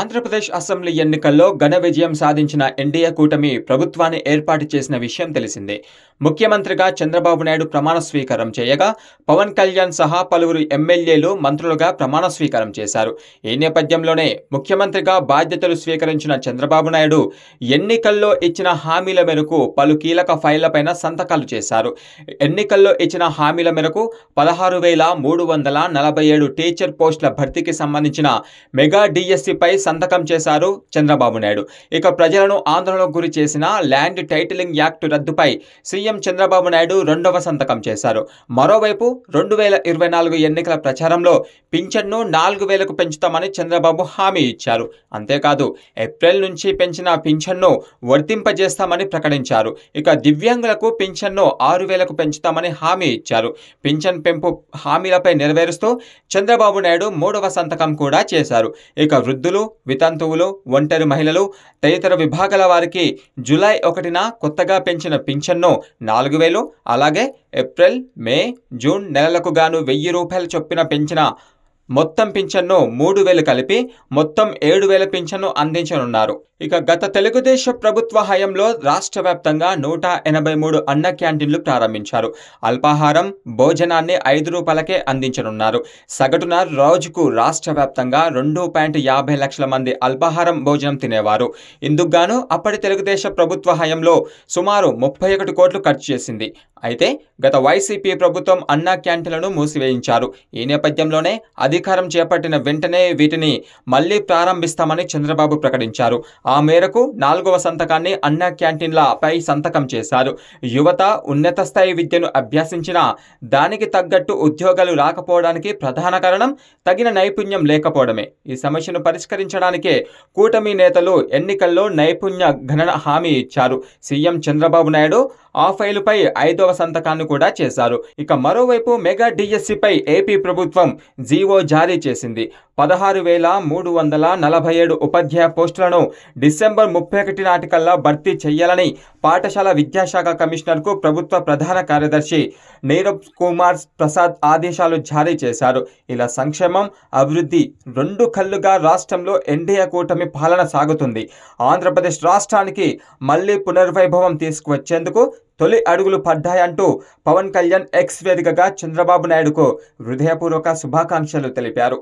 Andhra Pradesh assembly ఎన్నికల్లో ఘన విజయం సాధించిన ఎన్డీఏ కూటమి ప్రభుత్వాన్ని ఏర్పాటు చేసిన విషయం తెలిసిందే. ముఖ్యమంత్రిగా చంద్రబాబు నాయుడు ప్రమాణ స్వీకారం చేయగా పవన్ కళ్యాణ్ సహా పలువురు ఎమ్మెల్యేలు మంత్రులుగా ప్రమాణ స్వీకారం చేశారు. ఈ నేపథ్యంలోనే ముఖ్యమంత్రిగా బాధ్యతలు స్వీకరించిన చంద్రబాబు నాయుడు ఎన్నికల్లో ఇచ్చిన హామీల మేరకు పలు కీలక ఫైళ్ళపైన సంతకాలు చేశారు. ఎన్నికల్లో ఇచ్చిన హామీల మేరకు పదహారు వేల మూడు వందల నలభై ఏడు టీచర్ పోస్టుల భర్తీకి సంబంధించిన మెగా డిఎస్సిపై సంతకం చేశారు చంద్రబాబు నాయుడు. ఇక ప్రజలను ఆందోళనకు గురి చేసిన ల్యాండ్ టైటిలింగ్ యాక్ట్ రద్దుపై సీఎం చంద్రబాబు నాయుడు రెండవ సంతకం చేశారు. మరోవైపు రెండు వేల ఇరవై నాలుగు ఎన్నికల ప్రచారంలో పింఛన్ను నాలుగు వేలకు పెంచుతామని చంద్రబాబు హామీ ఇచ్చారు. అంతేకాదు ఏప్రిల్ నుంచి పెంచిన పింఛన్ను వర్తింపజేస్తామని ప్రకటించారు. ఇక దివ్యాంగులకు పింఛన్ను ఆరు వేలకు పెంచుతామని హామీ ఇచ్చారు. పింఛన్ పెంపు హామీలపై నెరవేరుస్తూ చంద్రబాబు నాయుడు మూడవ సంతకం కూడా చేశారు. ఇక వృద్ధులు వితంతువులు ఒంటరి మహిళలు తదితర విభాగాల వారికి జూలై ఒకటిన కొత్తగా పెంచిన పింఛన్ను నాలుగు వేలు అలాగే ఏప్రిల్ మే జూన్ నెలలకు గాను వెయ్యి రూపాయల చొప్పున పెంచిన మొత్తం పింఛన్ను మూడు వేలు కలిపి మొత్తం ఏడు వేల పింఛన్ను అందించనున్నారు. ఇక గత తెలుగుదేశం ప్రభుత్వ హయంలో రాష్ట్ర వ్యాప్తంగా నూట ఎనభై మూడు అన్న క్యాంటీన్లు ప్రారంభించారు. అల్పాహారం భోజనాన్ని ఐదు రూపాయలకే అందించనున్నారు. సగటున రోజుకు రాష్ట్ర వ్యాప్తంగా రెండు పాయింట్ యాభై లక్షల మంది అల్పాహారం భోజనం తినేవారు. ఇందుకుగాను అప్పటి తెలుగుదేశం ప్రభుత్వ హయంలో సుమారు ముప్పై ఒకటి కోట్లు ఖర్చు చేసింది. అయితే గత వైసీపీ ప్రభుత్వం అన్నా క్యాంటీన్లను మూసివేయించారు. ఈ నేపథ్యంలోనే అధిక అధికారం చేపట్టిన వెంటనే వీటిని మళ్ళీ ప్రారంభిస్తామని చంద్రబాబు ప్రకటించారు. ఆ మేరకు నాలుగవ సంతకాన్ని అన్నా క్యాంటీన్లపై సంతకం చేశారు. యువత ఉన్నత స్థాయి విద్యను అభ్యసించిన దానికి తగ్గట్టు ఉద్యోగాలు రాకపోవడానికి ప్రధాన కారణం తగిన నైపుణ్యం లేకపోవడమే. ఈ సమస్యను పరిష్కరించడానికే కూటమి నేతలు ఎన్నికల్లో నైపుణ్య గణన హామీ ఇచ్చారు. సీఎం చంద్రబాబు నాయుడు ఆ ఫైలుపై ఐదవ సంతకాన్ని కూడా చేశారు. ఇక మరోవైపు మెగా డిఎస్సిపై ఏపీ ప్రభుత్వం జీవో జారీ చేసింది. పదహారు వేల మూడు వందల నలభై ఏడు ఉపాధ్యాయ పోస్టులను డిసెంబర్ ముప్పై ఒకటి నాటికల్లా భర్తీ చేయాలని పాఠశాల విద్యాశాఖ కమిషనర్కు ప్రభుత్వ ప్రధాన కార్యదర్శి నీరబ్ కుమార్ ప్రసాద్ ఆదేశాలు జారీ చేశారు. ఇలా సంక్షేమం అభివృద్ధి రెండు కళ్ళుగా రాష్ట్రంలో ఎన్డీఏ కూటమి పాలన సాగుతుంది. ఆంధ్రప్రదేశ్ రాష్ట్రానికి మళ్ళీ పునర్వైభవం తీసుకువచ్చేందుకు తొలి అడుగులు పడ్డాయంటూ పవన్ కళ్యాణ్ ఎక్స్ వేదికగా చంద్రబాబు నాయుడుకు హృదయపూర్వక శుభాకాంక్షలు తెలిపారు.